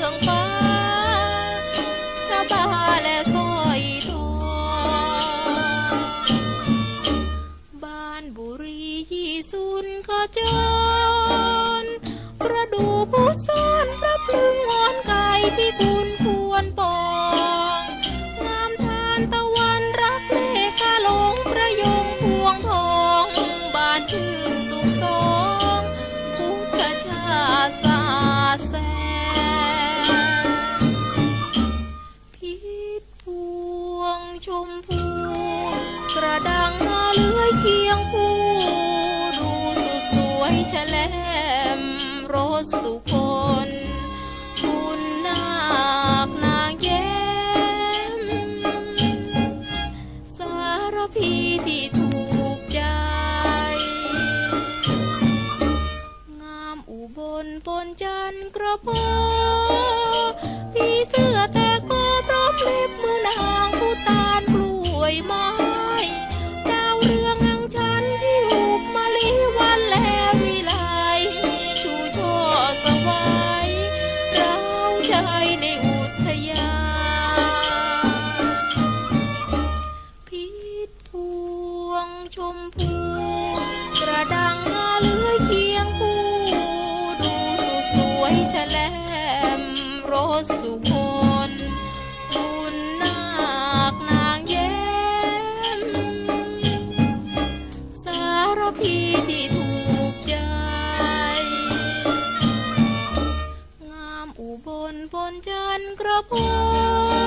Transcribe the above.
冷风 ตพวงชมพูกระดังเลื้อยเคียงคู่ดูสุดสวยแฉลมรสสุคนคุณนาคนางเย้มสารพีที่ถูกใจ งามอุบลปนจันกระพง ไม้ดาวเรืองอังชันที่หุบมาลีวันและวิไลชูช่อสวายเราใจในอุทยานพิษพวงชมพูกระดังหาเลื้อยเคียงคู่ดูสุดสวยแฉลมรสสุคน ที่ที่ถูกใจ งามอุบลปนจันทร์กระพง